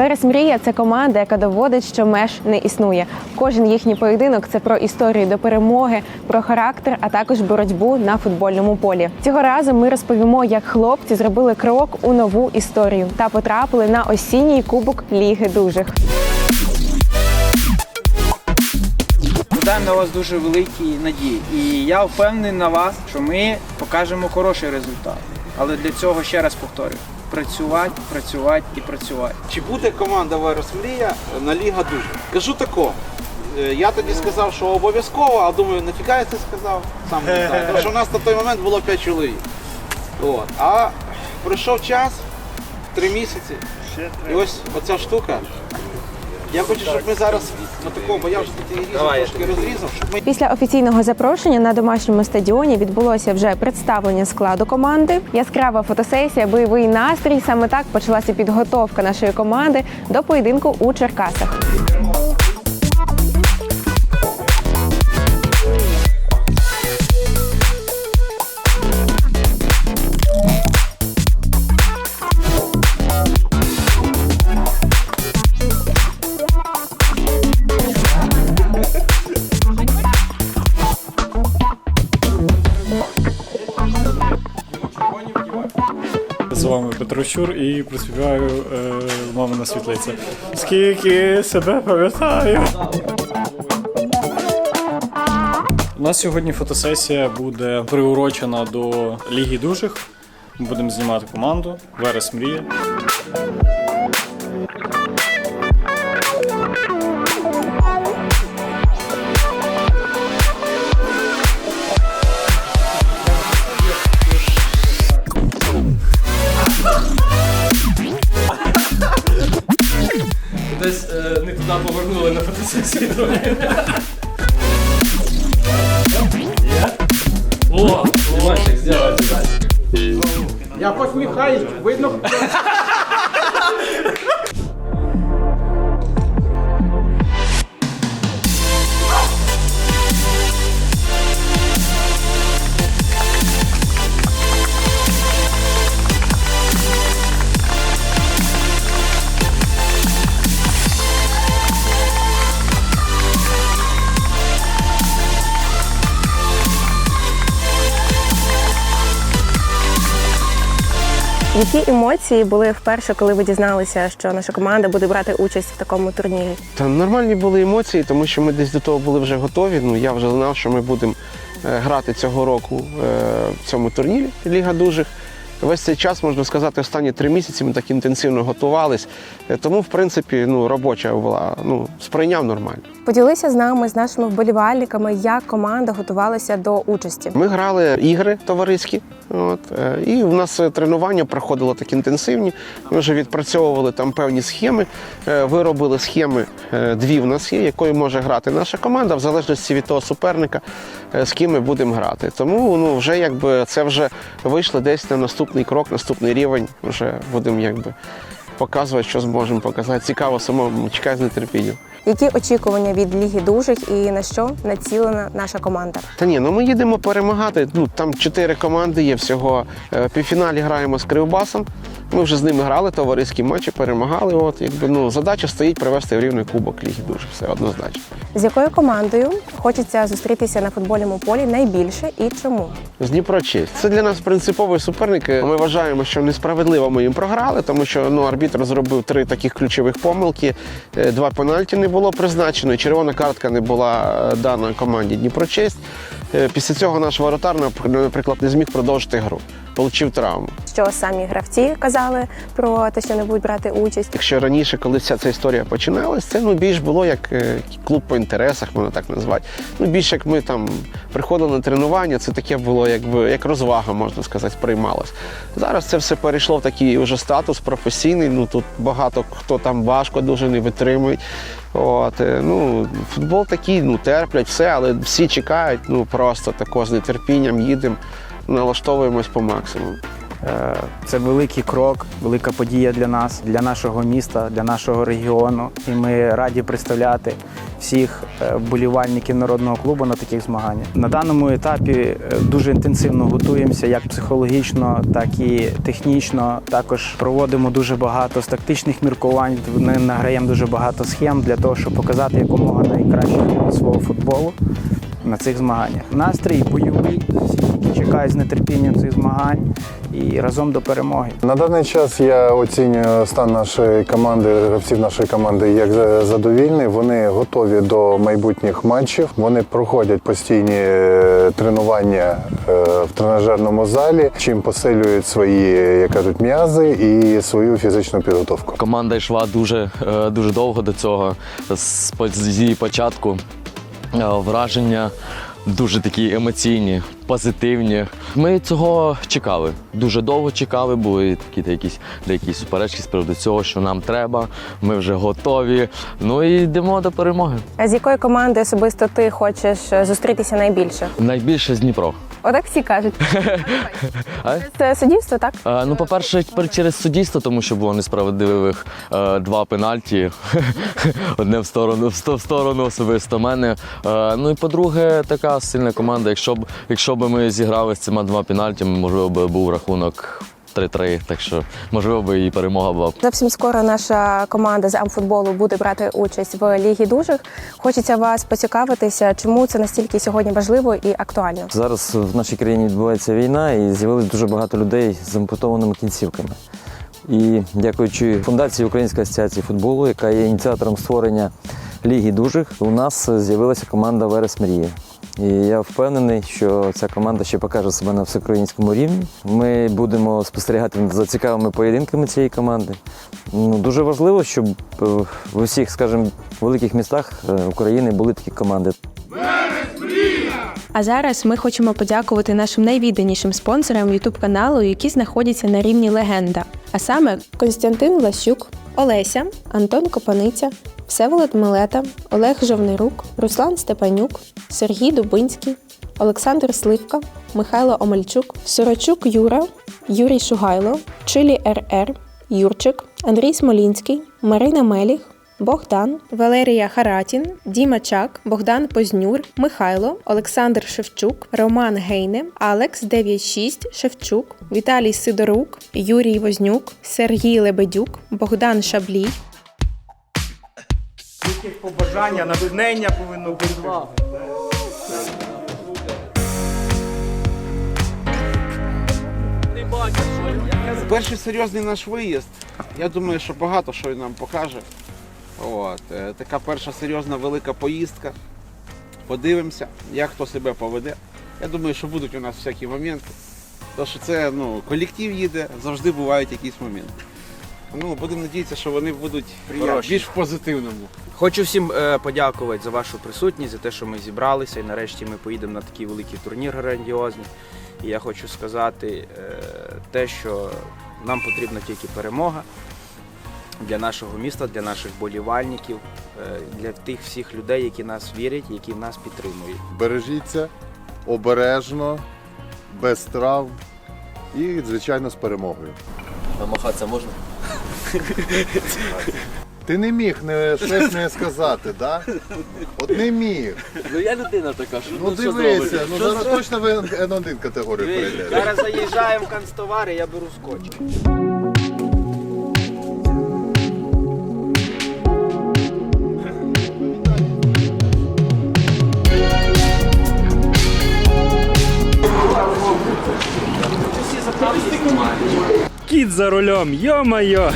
Верес Мрія це команда, яка доводить, що меж не існує. Кожен їхній поєдинок це про історію до перемоги, про характер, а також боротьбу на футбольному полі. Цього разу ми розповімо, як хлопці зробили крок у нову історію та потрапили на осінній кубок Ліги Дужих. Покладаємо на вас дуже великі надії. І я впевнений на вас, що ми покажемо хороший результат. Але для цього ще раз повторюю: працювати, працювати і працювати. Чи буде команда Верес Мрія на Ліга дуже? Кажу тако. е, Я тоді сказав, що обов'язково, а думаю, нафіга я це сказав? Сам не знаю. Тому що у нас на той момент було 5 чоловік. От. А пройшов час, 3 місяці. І ось оця штука. Я хочу, щоб ми зараз на такому, бо я вже тут її трошки розрізав, щоб ми Після офіційного запрошення на домашньому стадіоні відбулося вже представлення складу команди. Яскрава фотосесія, бойовий настрій. Саме так почалася підготовка нашої команди до поєдинку у Черкасах. З вами Петро Щур і приспіваю е, мамина світлиця. Скільки себе пам'ятаю. У нас сьогодні фотосесія буде приурочена до Ліги дужих. Ми будемо знімати команду Верес Мрія. Повернули на фотосесію. О, Димашик, сделай Я посміхаюсь, видно. Які емоції були вперше, коли ви дізналися, що наша команда буде брати участь в такому турнірі? Та нормальні були емоції, тому що ми десь до того були вже готові. Ну я вже знав, що ми будемо е, грати цього року е, в цьому турнірі Ліга дужих. Весь цей час, можна сказати, останні три місяці ми так інтенсивно готувались. Е, Тому, в принципі, ну, робоча була, ну, сприйняв нормально. Поділися з нами, з нашими вболівальниками, як команда готувалася до участі. Ми грали ігри товариські, от, е, і в нас е, тренування проходило так інтенсивні. Ми вже відпрацьовували там певні схеми, виробили схеми, дві в нас є, якою може грати наша команда, в залежності від того суперника, з ким ми будемо грати. Тому ну, вже якби це вже вийшло десь на наступний крок, наступний рівень. Вже будемо якби показувати, що зможемо показати. Цікаво самому, чекаю з нетерпінням. Які очікування від Ліги дужих і на що націлена наша команда? Та ні, ну ми їдемо перемагати. Ну там чотири команди є всього. Е, В півфіналі граємо з Кривбасом. Ми вже з ними грали товариські матчі, перемагали. От якби ну задача стоїть привести в рівний кубок ліги. Дуже все однозначно. З якою командою хочеться зустрітися на футбольному полі найбільше і чому? З Дніпро честь. Це для нас принциповий суперник. Ми вважаємо, що несправедливо ми їм програли, тому що ну арбітр зробив три таких ключових помилки. Е, Два пенальті не було призначено, червона картка не була е, дана команді Дніпро честь. Е, Після цього наш воротар, наприклад, не зміг продовжити гру. Получив травму. Що самі гравці казали про те, що не будуть брати участь? Якщо раніше, коли вся ця історія починалась, це ну більш було як е, клуб по інтересах, можна так назвати. Ну більше як ми там приходили на тренування, це таке було якби як розвага, можна сказати, сприймалось. Зараз це все перейшло в такий уже статус професійний. Ну тут багато хто там важко дуже не витримують. От, е, ну, футбол такий, ну терплять все, але всі чекають, ну просто тако з нетерпінням їдемо, налаштовуємось по максимуму. Е, Це великий крок, велика подія для нас, для нашого міста, для нашого регіону. І ми раді представляти всіх е, вболівальників народного клубу на таких змаганнях. На даному етапі е, дуже інтенсивно готуємося як психологічно, так і технічно. Також проводимо дуже багато з тактичних міркувань. Награємо дуже багато схем для того, щоб показати якомога найкраще свого футболу на цих змаганнях. Настрій бойовий, чекають з нетерпінням цих змагань і разом до перемоги. На даний час я оцінюю стан нашої команди, гравців нашої команди як задовільний. Вони готові до майбутніх матчів. Вони проходять постійні е, тренування е, в тренажерному залі, чим посилюють свої, як кажуть, м'язи і свою фізичну підготовку. Команда йшла дуже, е, дуже довго до цього. З її початку враження дуже такі емоційні, позитивні. Ми цього чекали. Дуже довго чекали, були такі якісь деякі суперечки з приводу цього, що нам треба. Ми вже готові. Ну і йдемо до перемоги. А з якої команди особисто ти хочеш е, зустрітися найбільше? Найбільше з Дніпро. Отак всі кажуть. Це суддівство, так? Е, Ну, по-перше, пер- через суддівство, тому що було несправедливих е, два пенальті. Одне в сторону, в сторону особисто мене. Е, ну і по-друге, така сильна команда. Якщо б, якщо б ми зіграли з цими двома пенальтями, можливо, б був рахунок 3-3. Так що, можливо, б і перемога була. Зовсім скоро наша команда з амфутболу буде брати участь в Лігі дужих. Хочеться вас поцікавитися, чому це настільки сьогодні важливо і актуально. Зараз в нашій країні відбувається війна і з'явилось дуже багато людей з ампутованими кінцівками. І дякуючи фундації Української асоціації футболу, яка є ініціатором створення Ліги дужих, у нас з'явилася команда Верес Мрія. І я впевнений, що ця команда ще покаже себе на всеукраїнському рівні. Ми будемо спостерігати за цікавими поєдинками цієї команди. Ну, дуже важливо, щоб е, в усіх, скажімо, великих містах е, України були такі команди. А зараз ми хочемо подякувати нашим найвідданішим спонсорам youtube каналу, які знаходяться на рівні легенда. А саме Константин Ласюк, Олеся, Антон Копаниця, Всеволод Милета, Олег Жовнирук, Руслан Степанюк, Сергій Дубинський, Олександр Сливка, Михайло Омельчук, Сорочук Юра, Юрій Шугайло, Чилі РР, Юрчик, Андрій Смолінський, Марина Меліх, Богдан, Валерія Харатін, Діма Чак, Богдан Познюр, Михайло, Олександр Шевчук, Роман Гейне, Алекс 96 Шевчук, Віталій Сидорук, Юрій Вознюк, Сергій Лебедюк, Богдан Шаблій, Побажання, натхнення повинно бути. Перший серйозний наш виїзд. Я думаю, що багато що він нам покаже. От, е, така перша серйозна велика поїздка. Подивимося, як хто себе поведе. Я думаю, що будуть у нас всякі моменти. Тому що це ну, колектив їде, завжди бувають якісь моменти. Ну, будемо надіятися, що вони будуть Хороші. більш в позитивному. Хочу всім е, подякувати за вашу присутність, за те, що ми зібралися і нарешті ми поїдемо на такий великий турнір грандіозний. І я хочу сказати е, те, що нам потрібна тільки перемога для нашого міста, для наших болівальників, е, для тих всіх людей, які нас вірять, які нас підтримують. бережіться обережно, без травм і, звичайно, з перемогою. Намахатися можна? Ти не міг не, щось не сказати, да? От не міг. Ну я людина така, що Ну дивися, ну зараз точно в N1 категорію перейдеш. Зараз заїжджаємо в канцтовари, я беру скотч. За рулем, йо-майо!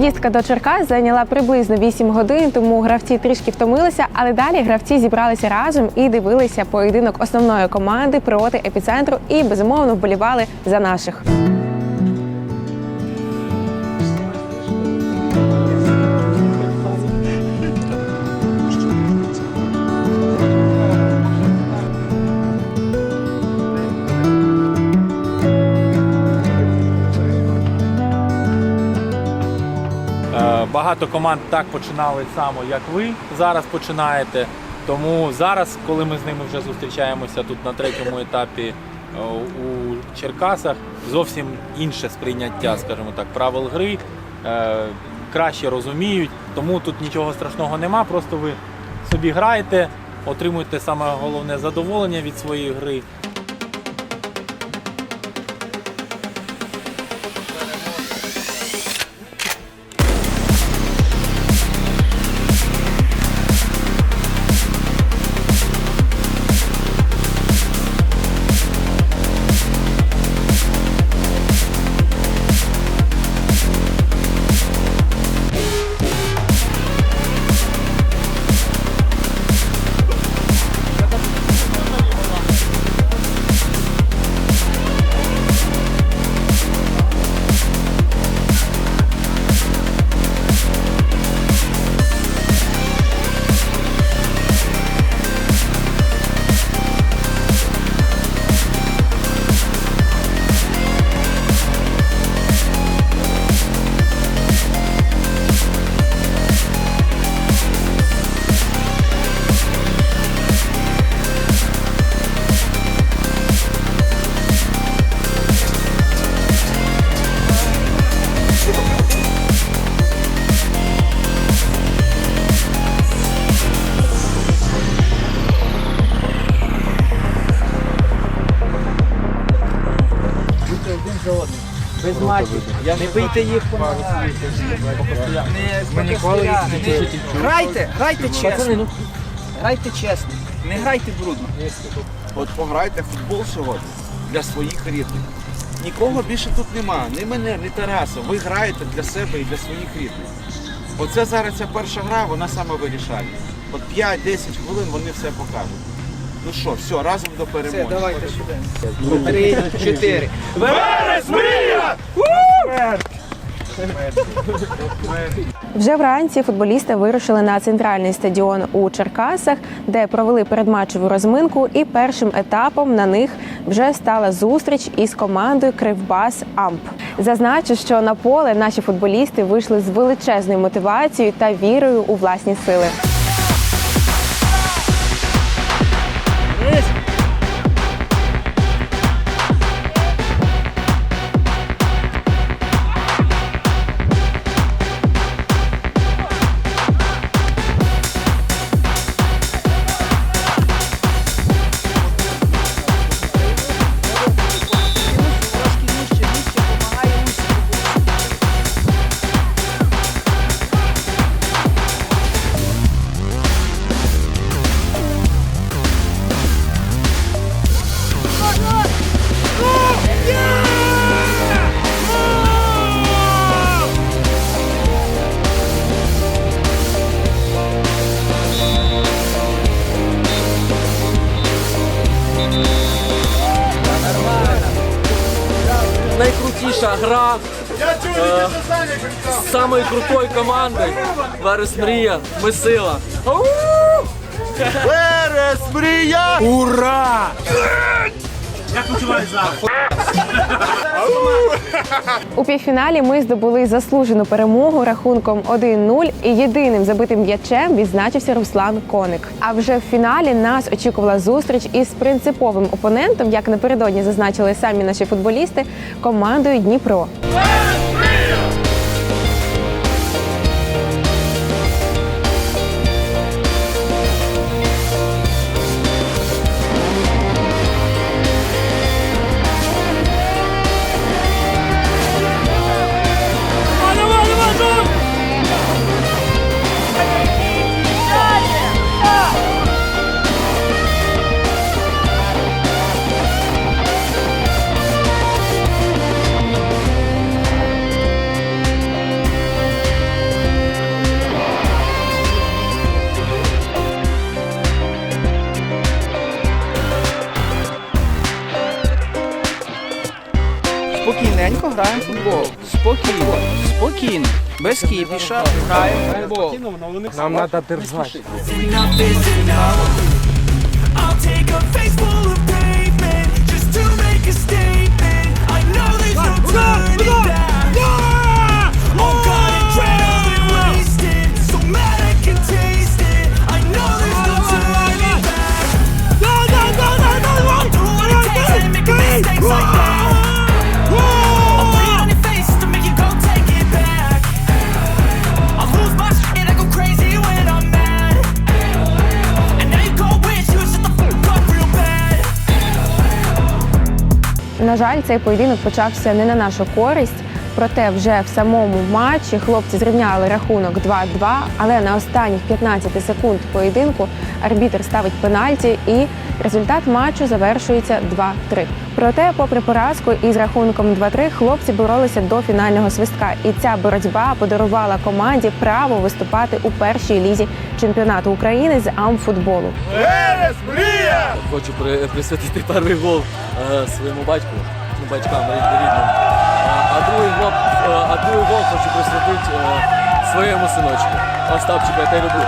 Поїздка до Черкас зайняла приблизно 8 годин, тому гравці трішки втомилися, але далі гравці зібралися разом і дивилися поєдинок основної команди проти епіцентру і безумовно вболівали за наших. Багато команд так починали само, як ви зараз починаєте. Тому зараз, коли ми з ними вже зустрічаємося тут на третьому етапі е, у Черкасах, зовсім інше сприйняття, скажімо так, правил гри. е, Краще розуміють, тому тут нічого страшного нема. Просто ви собі граєте, отримуєте саме головне задоволення від своєї гри. Без матчів. Не бийте їх по ногах. Не не- Грайте, грайте чесно. Грайте чесно. Не грайте брудно. От пограйте в футбол сьогодні для своїх рідних. Нікого більше тут нема, ні мене, ні Тараса. Ви граєте для себе і для своїх рідних. Оце зараз ця перша гра, вона саме вирішальна. От 5-10 хвилин вони все покажуть. Ну що, все, разом до перемоги. Все, давайте сюди. Три, чотири. Вже вранці футболісти вирушили на центральний стадіон у Черкасах, де провели передматчеву розминку. І першим етапом на них вже стала зустріч із командою Кривбас Амп. Зазначу, що на поле наші футболісти вийшли з величезною мотивацією та вірою у власні сили. Найкрутіша гра е, з самої крутої команди. Верес Мрія, ми сила. Верес Мрія! Ура! У півфіналі ми здобули заслужену перемогу рахунком 1-0 і єдиним забитим м'ячем відзначився Руслан Коник. А вже в фіналі нас очікувала зустріч із принциповим опонентом, як напередодні зазначили самі наші футболісти, командою Дніпро. Граємо. Нам треба держати. На жаль, цей поєдинок почався не на нашу користь. Проте вже в самому матчі хлопці зрівняли рахунок 2-2, але на останніх 15 секунд поєдинку арбітр ставить пенальті і результат матчу завершується 2-3. Проте, попри поразку із рахунком 2-3, хлопці боролися до фінального свистка, і ця боротьба подарувала команді право виступати у першій лізі чемпіонату України з амфутболу. Хочу присвятити перший гол е, своєму батьку, ну, батькам рід- рідним. А, а другий гол, е, а другий гол хочу присвятити е, своєму синочку. Остапчика, я тебе люблю.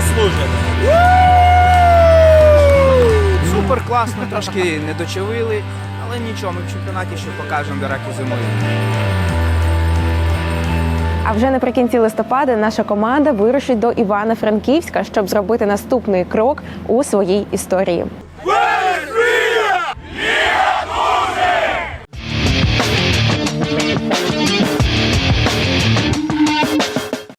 Заслужено. Супер класно, трошки не дочавили, але нічого, ми в чемпіонаті ще покажемо дираки зимою. А вже наприкінці листопада наша команда вирушить до Івана Франківська, щоб зробити наступний крок у своїй історії.